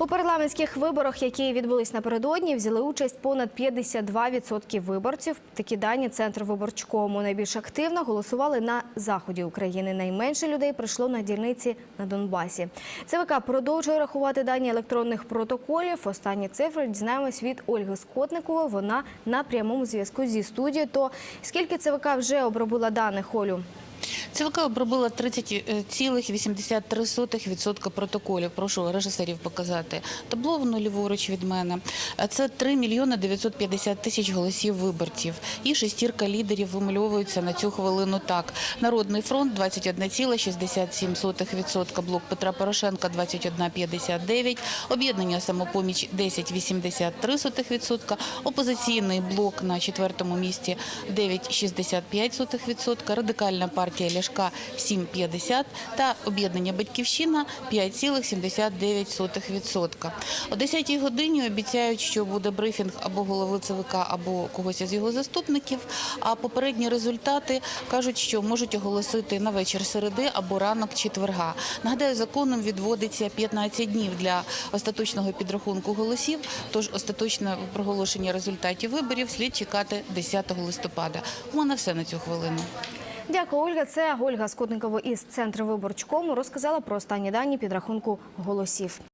У парламентських виборах, які відбулись напередодні, взяли участь понад 52% виборців. Такі дані центр виборчкому найбільш активно голосували на заході України. Найменше людей прийшло на дільниці на Донбасі. ЦВК продовжує рахувати дані електронних протоколів. Останні цифри дізнаємось від Ольги Скотникової. Вона на прямому зв'язку зі студією. То скільки ЦВК вже обробила даних Олю? ЦВК обробила 30,83% протоколів. Прошу режисерів показати. Табло воно ліворуч від мене. Це 3 мільйони 950 тисяч голосів виборців. І шестірка лідерів вимальовується на цю хвилину так. Народний фронт 21,67%, блок Петра Порошенка 21,59%, об'єднання самопоміч 10,83%, опозиційний блок на четвертому місці 9,65%, радикальна партія Ляшка 7,50% та об'єднання Батьківщина 5,79%. О 10-й годині обіцяють, що буде брифінг або голови ЦВК, або когось із його заступників. А попередні результати кажуть, що можуть оголосити на вечір середи або ранок четверга. Нагадаю, законом відводиться 15 днів для остаточного підрахунку голосів. Тож остаточне проголошення результатів виборів слід чекати 10 листопада. У мене все на цю хвилину. Дякую, Ольга. Це Ольга Скотникова із центру виборчкому розказала про останні дані підрахунку голосів.